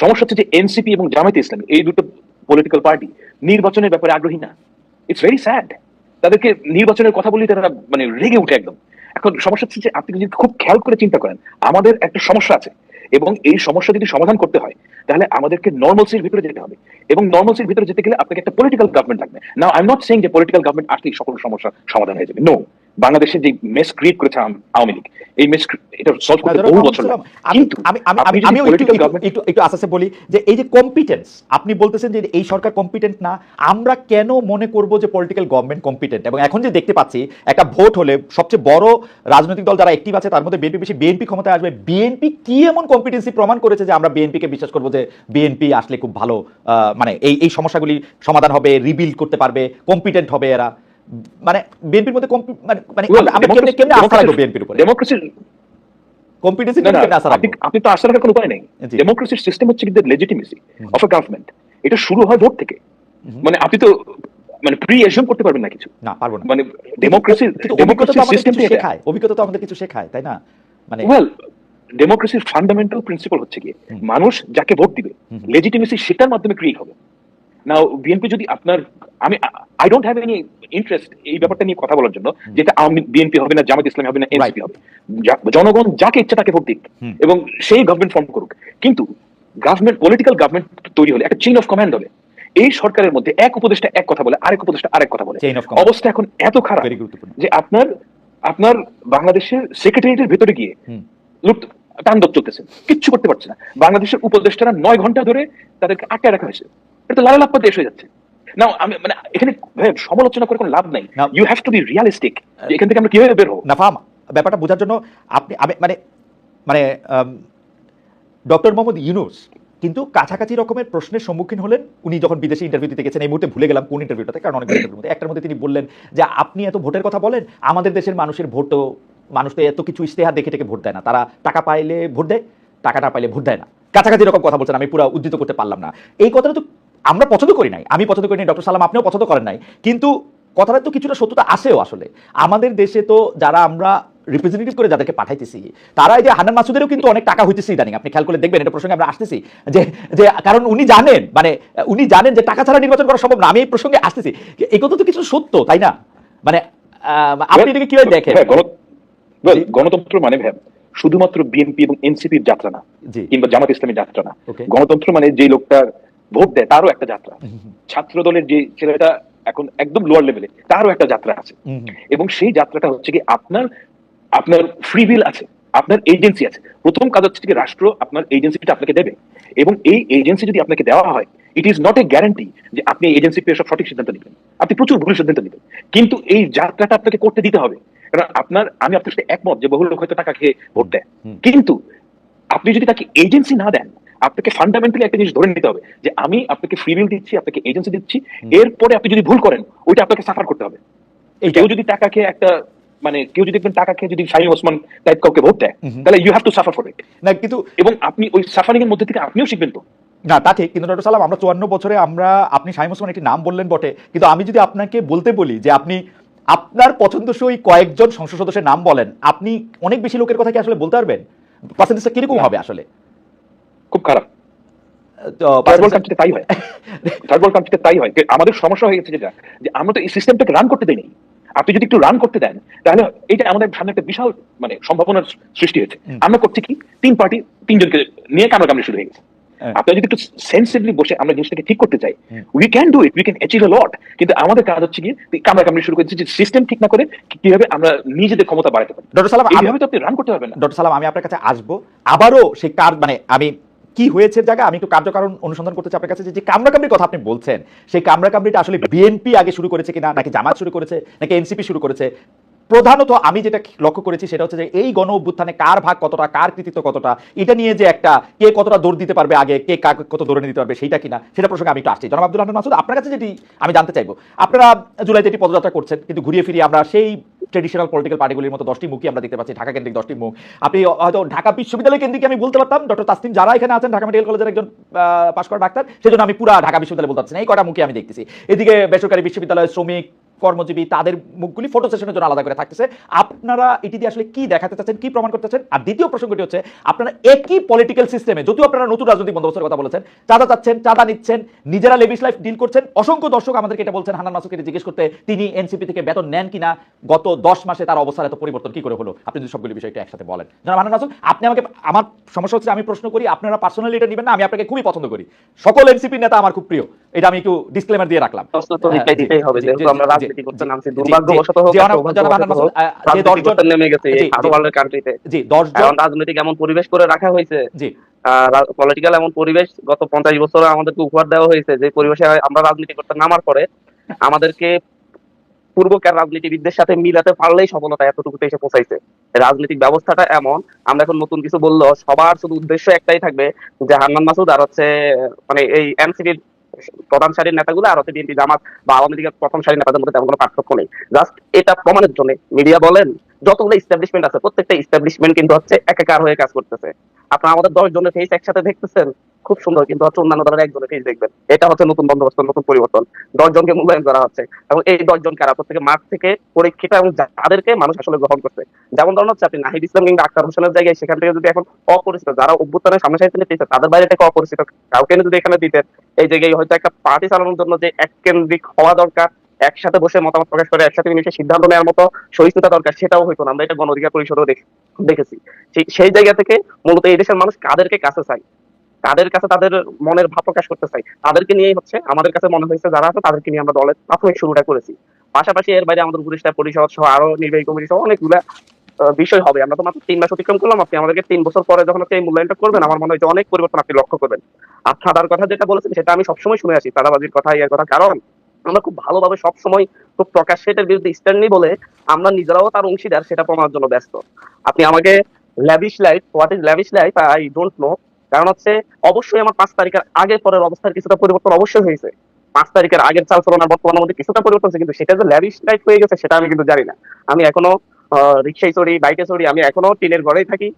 সমস্যা হচ্ছে যে এনসিপি এবং জামায়াতে ইসলামী, এই দুটো পলিটিক্যাল পার্টি নির্বাচনের ব্যাপারে আগ্রহী না। ইটস ভেরি স্যাড তাদেরকে নির্বাচনের কথা বলি তারা মানে রেগে উঠে একদম। এখন সমস্যা হচ্ছে যে আপনি যদি খুব খেয়াল করে চিন্তা করেন, আমাদের একটা সমস্যা আছে এবং এই সমস্যা যদি সমাধান করতে হয়, তাহলে আমাদেরকে নর্মালসির ভিতরে যেতে হবে এবং নর্মালসির ভিতরে যেতে গেলে আপনাকে একটা পলিটিক্যাল গভর্নমেন্ট লাগবে। না আই এম নট সেইং যে পলিটিক্যাল গভর্নমেন্ট আসলেই সকল সমস্যা সমাধান হয়ে যাবে। নো বাংলাদেশে যে মেস ক্রিয়েট করেছে আওয়ামী লীগ এই মেস এটা সলভ করতে বহু বছর আমি আমি একটু একটু- আস্তে বলি যে এই যে কম্পিটেন্স আপনি বলতেছেন যে এই সরকার কম্পিটেন্ট না আমরা কেন মনে করব যে পলিটিক্যাল গভর্নমেন্ট কম্পিটেন্ট এবং এখন যে দেখতে পাচ্ছি একটা ভোট হলে সবচেয়ে বড় রাজনৈতিক দল যারা অ্যাক্টিভ আছে তার মধ্যে বিএনপি বেশি বিএনপি ক্ষমতায় আসবে। বিএনপি কি এমন কম্পিটেন্সি প্রমাণ করেছে যে আমরা বিএনপিকে বিশ্বাস করব যে বিএনপি আসলে খুব ভালো আহ, মানে এই এই সমস্যাগুলি সমাধান হবে রিবিল্ড করতে পারবে কম্পিটেন্ট হবে এরা? মানে বিএনপির মধ্যে মানে মানে আমরা- কেমনে কেমনে আস্থা রাখব বিএনপির উপরে? কম্পিটেন্সি না, কেমনে আস্থা রাখব? আপনি তো আশা রাখার কোনো উপায় নেই। ডেমোক্রেসির সিস্টেম হচ্ছে কিন্তু লেজিটিমেসি অফ আ গভর্নমেন্ট এটা শুরু হয় ভোট থেকে। মানে আপনি তো মানে প্রি করতে পারবেন না কিছু। না পারব না। মানে ডেমোক্রেসি ডেমোক্রেসি সিস্টেম শেখায়। অভিজ্ঞতা তো আমাদের কিছু শেখায় তাই না? মানে ওয়েল ডেমোক্রেসির ফান্ডামেন্টাল প্রিন্সিপাল হচ্ছে কি হুম। মানুষ যাকে ভোট দিবে। লেজিটিমেসি সেটার মাধ্যমে ক্রিয়েট হবে। নাও বিএনপি যদি আপনার আমি I don't have any interest এই ব্যাপারটা নিয়ে কথা বলার জন্য যেটা আওয়ামী বিএনপি হবে না জামাত ইসলামী হবে না এনসিপি হবে। জনগণ যাকে ইচ্ছা তাকে ভোট দিক। এবং সেই গভর্নমেন্ট ফর্ম করুক। কিন্তু গভর্নমেন্ট পলিটিক্যাল গভর্নমেন্ট তৈরি হলে একটা চেইন অফ কমান্ড হবে এই সরকারের মধ্যে এক উপদেষ্টা এক কথা বলে আরেক উপদেষ্টা আরেক কথা বলে. অবস্থা এখন এত খারাপ যে আপনার আপনার বাংলাদেশের সেক্রেটারিয়েটের ভেতরে গিয়ে তাণ্ডব চলতেছে। কিচ্ছু করতে পারছে না। বাংলাদেশের উপদেষ্টারা নয় ঘণ্টা ধরে তাদেরকে আটকে রাখা হয়েছে। এটা তো লালালাপ্পা দেশ হয়ে যাচ্ছে। না আমি মানে এখানে সমালোচনা করে কোনো লাভ নাই। You have to be realistic এখান থেকে আমরা কীভাবে বের হব। নাফাম ব্যাপারটা বোঝার জন্য আপনি আমি মানে মানে ডক্টর মোহাম্মদ ইউনুস কিন্তু কাছাকাছি রকমের প্রশ্নের সম্মুখীন হলেন। উনি যখন বিদেশে ইন্টারভিউ দিতে গেছেন এই মুহূর্তে ভুলে গেলাম কোন ইন্টারভিউটাতে কারণ অনেক ইন্টারভিউর মধ্যে। একটার মধ্যে তিনি বললেন যে আপনি এত ভোটের কথা বলেন আমাদের দেশের মানুষের ভোট তো মানুষ তো এত কিছু ইশতেহার দেখে থেকে ভোট দেয় না। তারা টাকা পাইলে ভোট দেয় টাকা না পাইলে ভোট দেয় না। কাছাকাছি এরকম কথা বলছেন আমি পুরো উদ্ধৃত করতে পারলাম না। এই কথাটা তো আমরা পছন্দ করি নাই। আমি পছন্দ করি নাই ডক্টর সালাম আপনিও পছন্দ করেন নাই। কিন্তু কথাটা তো কিছুটা সত্যতা আসেও আসলে। আমাদের দেশে তো যারা আমরা রিপ্রেজেন্টেটিভ করে যাদেরকে পাঠাইতেছি তারা এই যে হান্নান মাসুদেরও কিন্তু অনেক টাকা হইতেছে ইদানিং। আপনি খেয়াল করে দেখবেন এটা প্রসঙ্গে আমরা আসতেছি যে যে কারণ উনি জানেন মানে উনি জানেন যে টাকা ছাড়া নির্বাচন করা সম্ভব না। আমি এই প্রসঙ্গে আসতেছি। এই কথা তো কিছু সত্য তাই না? মানে আহ, আপনি এটাকে কীভাবে দেখেন? হ্যাঁ, গণতন্ত্র মানে ভ্যাব শুধুমাত্র বিএনপি এবং এনসিপির যাত্রা না কিংবা জামাত ইসলামী যাত্রা না। গণতন্ত্র মানে যে লোকটা ভোট দেয় তারও একটা যাত্রা। ছাত্র দলের যে ছেলেটা এখন একদম লোয়ার লেভেলে তারও একটা যাত্রা আছে। এবং সেই যাত্রাটা হচ্ছে কি আপনার আপনার ফ্রি উইল আছে আপনার এজেন্সি আছে। প্রথম কাজ হচ্ছে কি রাষ্ট্র আপনার এজেন্সিটা আপনাকে দেবে। এবং এই এজেন্সি যদি আপনাকে দেওয়া হয় it is not a guarantee যে আপনি এজেন্সি পেয়ে সব সঠিক সিদ্ধান্ত নেবেন। আপনি প্রচুর ভুল সিদ্ধান্ত নেবেন। কিন্তু এই যাত্রাটা আপনাকে করতে দিতে হবে। কারণ আপনার আমি আপনার সাথে একমত যে বহু লোক হয়তো টাকা খেয়ে ভোট দেয়। কিন্তু আপনি যদি তাকে এজেন্সি না দেন আপনাকে ফান্ডামেন্টালি একটা জিনিস ধরে নিতে হবে যে আমি আপনাকে ফ্রি উইল দিচ্ছি আপনাকে এজেন্সি দিচ্ছি এরপরে আপনি যদি ভুল করেন ওইটা আপনাকে সাফার করতে হবে। এইটা। কেউ যদি টাকা খেয়ে একটা মানে কেউ যদি দেখবেন টাকা খেয়ে যদি শাহিন ওসমান টাইপ কাউকে ভোট দেয় তাহলে you have to suffer for it না কিন্তু এবং আপনি ওই সাফারিং এর মধ্যে থেকে আপনিও শিখবেন তো। না তা ঠিক। কিন্তু ডক্টর সালাম আমরা চুয়ান্ন বছরে আমরা আপনি শাহিম ওসমান একটি নাম বললেন বটে কিন্তু আমি যদি আপনাকে বলতে বলি যে আপনি আপনার পছন্দসই কয়েকজন সংসদ সদস্যের নাম বলেন আপনি অনেক বেশি লোকের কথা কি আসলে বলতে পারবেন? পার্সেন্টেজটা কীরকম হবে আসলে? খুব খারাপ। তাই হয়। থার্ড ওয়ার্ল্ড কান্ট্রিতে তাই হয়। আমাদের সমস্যা হয়ে গেছে যেটা যে আমরা তো এই সিস্টেমটাকে রান করতে দেই আপনি যদি একটু রান করতে দেন তাহলে এটা আমাদের সামনে একটা বিশাল মানে সম্ভাবনার সৃষ্টি হয়েছে। আমরা করছি কি? তিন পার্টি তিনজনকে নিয়ে কামড়াকামড়ি শুরু হয়ে গেছে। হ্যাঁ। আপনি যদি একটু সেন্সিভলি বসে আমরা জিনিসটাকে ঠিক করতে চাই we can do it we can achieve a lot কিন্তু আমাদের কাজ হচ্ছে কি কামড়া কামড়ি শুরু করেছি যে সিস্টেম ঠিক না করে কীভাবে আমরা নিজেদের ক্ষমতা বাড়াতে পারি। ডক্টর সালাম আমি- এইভাবে তো আপনি রান করতে পারবেন না। ডক্টর সালাম আমি আপনার কাছে আসব। আবারও সেই কার মানে আমি কি হয়েছে জায়গা আমি একটু কার্যকারণ অনুসন্ধান করতে চাই আপনার কাছে যে কামড়াকামড়ির কথা আপনি বলছেন, সেই কামড়াকামড়িটা আসলে বিএনপি আগে শুরু করেছে কিনা, নাকি জামাত শুরু করেছে, নাকি এনসিপি শুরু করেছে? প্রধানত আমি যেটা লক্ষ্য করেছি সেটা হচ্ছে যে, এই গণ অভ্যুত্থানে কার ভাগ কতটা, কার কৃতিত্ব কতটা, এটা নিয়ে যে একটা কে কতটা দৌড় দিতে পারবে আগে, কে কাকে কত দৌড়ে নিতে পারবে, সেইটা কিনা, সেটা প্রসঙ্গে আমি একটু আসছি। জনাব আব্দুল রহমান মাসুদ, আপনার কাছে যেটি আমি জানতে চাইব, আপনারা জুলাইতে এটি পদযাত্রা করছেন, কিন্তু ঘুরিয়ে ফিরিয়ে আমরা সেই ট্রেডিশনাল পলিটিক্যাল পার্টিগুলির মতো দশটি মুখই আমরা দেখতে পাচ্ছি ঢাকা কেন্দ্রিক দশটি মুখ। আপনি হয়তো ঢাকা বিশ্ববিদ্যালয় কেন্দ্রিক আমি বলতে পারতাম, ডক্টর তাসলিম যারা এখানে আছেন, ঢাকা মেডিকেল কলেজের একজন পাশ করা ডাক্তার, সেজন্য আমি পুরা ঢাকা বিশ্ববিদ্যালয় বলতে পারছি না, এই কটা মুখে আমি দেখতেছি। এদিকে বেসরকারি বিশ্ববিদ্যালয় শ্রমিক কর্মজীবী, তাদের মুখগুলি ফটো সেশনের জন্য আলাদা করে থাকতেছে। আপনারা এটি দিয়ে আসলে কি দেখাতে চাচ্ছেন, কি প্রমাণ করতে চাচ্ছেন? আর দ্বিতীয় প্রসঙ্গটি হচ্ছে, আপনারা একই পলিটিক্যাল সিস্টেমে যদিও আপনারা নতুন রাজনৈতিক বন্দোবস্তের কথা বলেছেন, চাঁদা চাচ্ছেন, চাঁদা নিচ্ছেন, নিজেরা লেভিস লাইফ ডিল করছেন। অসংখ্য দর্শক আমাদেরকে এটা বলছেন, হান্নান মাসুদকে জিজ্ঞেস করতে, তিনি এনসিপি থেকে বেতন নেন কিনা, গত দশ মাসে তার অবস্থার এত পরিবর্তন কি করে হলো? আপনি যদি সবগুলি বিষয়টা একসাথে বলেন। জনাব হান্নান মাসুদ আপনি আমাকে, আমার সমস্যা হচ্ছে আমি প্রশ্ন করি, আপনারা পার্সোনালি এটা নেবেন না, আমি আপনাকে খুবই পছন্দ করি। সকল এনসিপি নেতা আমার খুব প্রিয়। এটা আমি একটু ডিসক্লেমার দিয়ে রাখলাম। জি, দশজন- রাজনৈতিক এমন পরিবেশ করে রাখা হয়েছে জি। পলিটিক্যাল এমন পরিবেশ গত পঞ্চাশ বছরে আমাদেরকে উপহার দেওয়া হয়েছে যে পরিবেশে আমরা রাজনীতি করতে নামার পরে আমাদেরকে পূর্বকার রাজনীতিবিদদের সাথে মিলাতে পারলেই সফলতা এতটুকুতে এসে পৌঁছাইছে। রাজনৈতিক ব্যবস্থাটা এমন আমরা এখন নতুন কিছু বলল সবার শুধু উদ্দেশ্য একটাই থাকবে যে হান্নান মাসুদ আর হচ্ছে মানে এই এনসিপির প্রধান সারির নেতাগুলো আর হচ্ছে বিএনপি, জামাত বা আওয়ামী লীগের প্রথম সারির নেতাদের মধ্যে তেমন কোনো পার্থক্য নেই। জাস্ট এটা প্রমাণের জন্য মিডিয়া বলেন, যতগুলো ইস্টাবলিশমেন্ট আছে, প্রত্যেকটা ইস্টাবলিশমেন্ট কিন্তু হচ্ছে একাকার হয়ে কাজ করতেছে। আপনারা আমাদের দশ জনের ফেস একসাথে দেখতেছেন খুব সুন্দর, কিন্তু হচ্ছে অন্যান্য দলের একজনের ফেস দেখবেন। এটা হচ্ছে নতুন বন্দোবস্ত নতুন পরিবর্তন। দশ জনকে মূল্যায়ন করা হচ্ছে। এবং এই দশ জন কারা? প্রত্যেকে মাঠ থেকে পরীক্ষিত এবং যাদেরকে মানুষ আসলে গ্রহণ করছে। যেমন ধরুন হচ্ছে আপনি নাহিদ ইসলাম কিংবা আক্তার হোসেনের জায়গায় সেখান থেকে যদি এখন অপরিচিত, যারা অভ্যুত্থানের সামনে সাইড নিতে তাদের বাইরে থেকে অপরিচিত কাউকে যদি এখানে দিতেন এই জায়গায় হয়তো একটা পার্টি চালানোর জন্য যে এক কেন্দ্রিক হওয়া দরকার, একসাথে বসে মতামত প্রকাশ করে, একসাথে মিশে সিদ্ধান্ত নেওয়ার মতো সহিষ্ণুতা দরকার, সেটাও হইতো না। আমরা এটা গণ অধিকার পরিষদও দেখেছি। সেই- সেই জায়গা থেকে মূলত এই দেশের মানুষ কাদেরকে কাছে চাই তাদের কাছে তাদের মনের ভাব প্রকাশ করতে চাই। তাদেরকে নিয়েই হচ্ছে আমাদের কাছে মনে হয়েছে যারা আছে তাদেরকে নিয়ে আমরা দলের প্রাথমিক শুরুটা করেছি। পাশাপাশি এর বাইরে আমাদের উপদেষ্টা পরিষদ সহ আরও নির্বাহী কমিটি সহ অনেকগুলা বিষয় হবে। আমরা তো মাত্র তিন মাস অতিক্রম করলাম। আপনি আমাদেরকে তিন বছর পরে যখন আপনি এই মূল্যায়নটা করবেন, আমার মনে হয় যে অনেক পরিবর্তন আপনি লক্ষ্য করবেন। আর সাদার কথা যেটা বলেছেন, সেটা আমি সবসময় শুনে আসি। সাদাবাজির কথা, ইয়ের কথা। কারণ আমরা খুব ভালোভাবে সবসময় খুব প্রকাশ্যে এটার বিরুদ্ধে স্ট্যান্ড নিই বলে আমরা নিজেরাও তার অংশীদার, সেটা প্রমাণের জন্য ব্যস্ত। আপনি আমাকে lavish life what is lavish life I don't know কারণ হচ্ছে অবশ্যই আমার পাঁচ তারিখের আগে পরের অবস্থার কিছুটা পরিবর্তন অবশ্যই হয়েছে। পাঁচ তারিখের আগের চাল চলনার বর্তমানের মধ্যে কিছুটা পরিবর্তন হয়েছে, কিন্তু সেটা যে ল্যাভিশ লাইফ হয়ে গেছে, সেটা আমি কিন্তু জানি না। আমি এখনও রিক্সায় চড়ি বাইকে চড়ি, আমি এখনও টিনের ঘরেই থাকি।